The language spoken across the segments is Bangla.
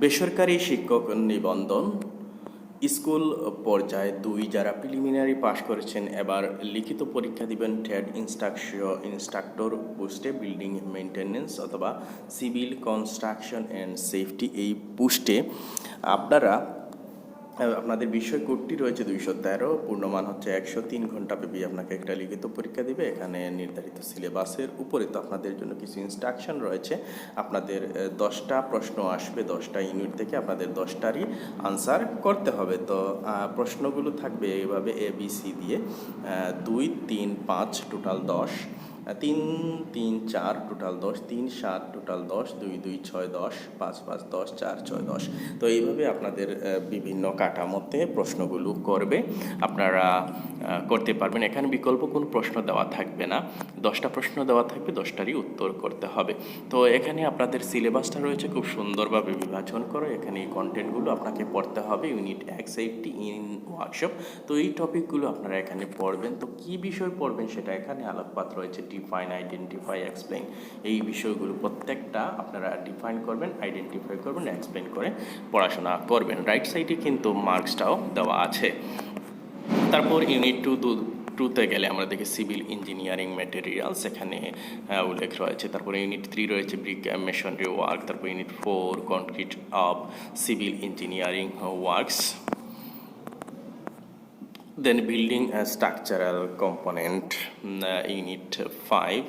বেসরকারি শিক্ষক নিবন্ধন স্কুল পর্যায়ে দুই যারা প্রিলিমিনারি পাশ করেছেন, এবার লিখিত পরীক্ষা দিবেন ট্রেড ইনস্ট্রাকশন ইনস্ট্রাক্টর পোস্টে বিল্ডিং মেনটেন্যান্স অথবা সিভিল কনস্ট্রাকশন অ্যান্ড সেফটি এই পোস্টে আপনারা আপনাদের বিষয় কোডটি রয়েছে দুইশো তেরো, পূর্ণমান হচ্ছে একশো তিন ঘণ্টা ব্যাপী আপনাকে একটা লিখিত পরীক্ষা দিবে। এখানে নির্ধারিত সিলেবাসের উপরে তো আপনাদের জন্য কিছু ইনস্ট্রাকশন রয়েছে। আপনাদের দশটা প্রশ্ন আসবে, দশটা ইউনিট থেকে আপনাদের দশটারই আনসার করতে হবে। তো প্রশ্নগুলো থাকবে এইভাবে এ বি সি দিয়ে। দুই, তিন, পাঁচ টোটাল দশ। তিন তিন, চার টোটাল দশ, তিন, সাত টোটাল দশ, দুই দুই, ছয়, দশ, পাঁচ পাঁচ, দশ, চার, ছয়, দশ। তো এইভাবে আপনাদের বিভিন্ন কাঠামোতে প্রশ্নগুলো করবে। আপনারা করতে পারবেন। এখানে বিকল্প কোনো প্রশ্ন দেওয়া থাকবে না। দশটা প্রশ্ন দেওয়া থাকবে, দশটারই উত্তর করতে হবে। তো এখানে আপনাদের সিলেবাসটা রয়েছে, খুব সুন্দরভাবে বিভাজন করো। এখানে এই কন্টেন্টগুলো আপনাকে পড়তে হবে। ইউনিট এক সেফটি ইন ওয়ার্কশপ তো এই টপিকগুলো আপনারা এখানে পড়বেন। তো কী বিষয় পড়বেন সেটা এখানে আলোকপাত রয়েছে। ডিফাইন আইডেন্টিফাই এক্সপ্লেইন এই বিষয়গুলো প্রত্যেকটা আপনারা ডিফাইন করবেন আইডেন্টিফাই করবেন এক্সপ্লেন করে পড়াশোনা করবেন। রাইট সাইডে কিন্তু মার্কসটাও দেওয়া আছে। তারপর ইউনিট টু দু টুতে গেলে আমরা দেখি সিভিল ইঞ্জিনিয়ারিং ম্যাটেরিয়ালস এখানে আহ, উল্লেখ রয়েছে। তারপরে ইউনিট থ্রি রয়েছে ব্রিক মেশনারি ওয়ার্ক তারপর unit four concrete of civil engineering works then building structural component unit five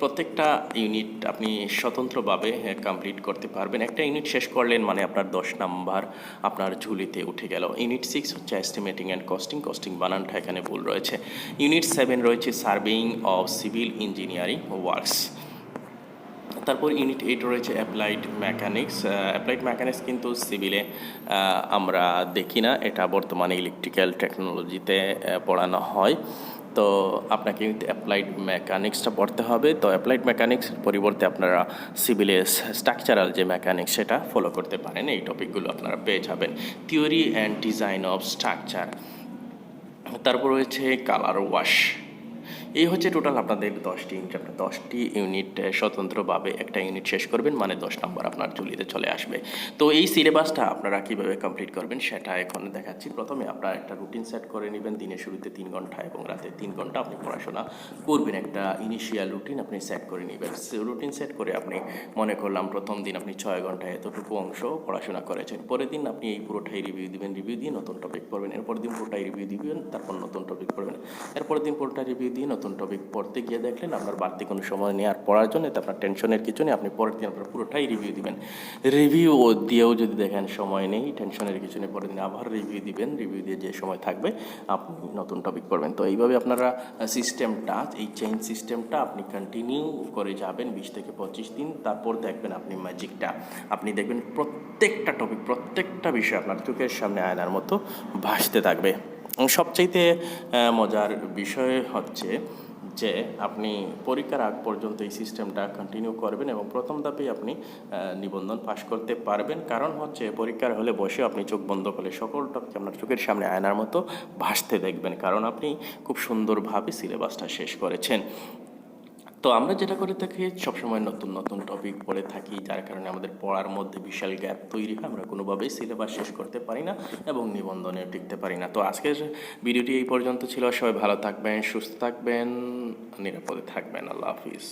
প্রত্যেকটা ইউনিট আপনি স্বতন্ত্রভাবে কমপ্লিট করতে পারবেন। একটা ইউনিট শেষ করলেন মানে আপনার দশ নাম্বার আপনার ঝুলিতে উঠে গেল। ইউনিট সিক্স হচ্ছে এস্টিমেটিং অ্যান্ড কস্টিং কস্টিং বানানটা এখানে ভুল রয়েছে। ইউনিট সেভেন রয়েছে surveying of civil engineering works তারপর ইউনিট এইট রয়েছে অ্যাপ্লাইড মেকানিক্স অ্যাপ্লাইড মেকানিক্স কিন্তু সিভিলে আমরা দেখি না। এটা বর্তমানে ইলেকট্রিক্যাল টেকনোলজিতে পড়ানো হয়। তো আপনাকে কিন্তু অ্যাপ্লাইড মেকানিক্সটা পড়তে হবে। তো অ্যাপ্লাইড মেকানিক্সের পরিবর্তে আপনারা সিভিলে স্ট্রাকচারাল যে মেকানিক্স সেটা ফলো করতে পারেন। এই টপিকগুলো আপনারা পেয়ে যাবেন। Theory and design of structure তারপর রয়েছে কালার ওয়াশ এই হচ্ছে টোটাল আপনাদের দশটি ইউনিট আপনার দশটি ইউনিট স্বতন্ত্রভাবে একটা ইউনিট শেষ করবেন মানে দশ নম্বর আপনার ঝুলিতে চলে আসবে। তো এই সিলেবাসটা আপনারা কীভাবে কমপ্লিট করবেন সেটা এখন দেখাচ্ছি। প্রথমে আপনারা একটা রুটিন সেট করে নেবেন, দিনের শুরুতে তিন ঘণ্টা এবং রাতে তিন ঘণ্টা আপনি পড়াশোনা করবেন। একটা ইনিশিয়াল রুটিন আপনি সেট করে নেবেন। রুটিন সেট করে আপনি, মনে করলাম প্রথম দিন আপনি ছয় ঘন্টায় এতটুকু অংশ পড়াশোনা করেছেন। পরের দিন আপনি এই পুরোটাই রিভিউ দিবেন রিভিউ দিয়ে নতুন টপিক পড়বেন। এরপর দিন পুরোটাই রিভিউ দিবেন, তারপর নতুন টপিক পড়বেন। এরপর দিন পুরোটা রিভিউ দিয়ে নতুন টপিক পড়তে গিয়ে দেখলেন, আপনার বাড়তি কোনো সময় নেই, আর পড়ার জন্য এতে আপনার টেনশনের কিছু নেই, আপনি পরের দিন আপনার পুরোটাই রিভিউ দিবেন। রিভিউ দিয়েও যদি দেখেন সময় নেই টেনশনের কিছু নেই, পরের দিন আবার রিভিউ দিবেন রিভিউ দিয়ে যে সময় থাকবে, আপনি নতুন টপিক পড়বেন। তো এইভাবে আপনারা সিস্টেমটা এই চেঞ্জ সিস্টেমটা আপনি কন্টিনিউ করে যাবেন বিশ থেকে পঁচিশ দিন, তারপর দেখবেন আপনি ম্যাজিকটা আপনি দেখবেন প্রত্যেকটা টপিক প্রত্যেকটা বিষয় আপনার চোখের সামনে, আয়নার মতো ভাসতে থাকবে। সবচাইতে মজার বিষয় হচ্ছে যে আপনি পরীক্ষার আগ পর্যন্ত এই সিস্টেমটা কন্টিনিউ করবেন এবং প্রথম ধাপেই আপনি নিবন্ধন পাশ করতে পারবেন। কারণ হচ্ছে পরীক্ষার হলে বসে আপনি চোখ বন্ধ করলে সকল আপনার চোখের সামনে আয়নার মতো ভাসতে দেখবেন। কারণ আপনি খুব সুন্দরভাবে সিলেবাসটা শেষ করেছেন। তো আমরা যেটা করে থাকি, সবসময় নতুন নতুন টপিক পড়ে থাকি, যার কারণে আমাদের পড়ার মধ্যে বিশাল গ্যাপ তৈরি হয়। আমরা কোনোভাবেই সিলেবাস শেষ করতে পারি না এবং নিবন্ধনেও টিকতে পারি না। তো আজকের ভিডিওটি এই পর্যন্ত ছিল। সবাই ভালো থাকবেন, সুস্থ থাকবেন, নিরাপদে থাকবেন। আল্লাহ হাফিজ।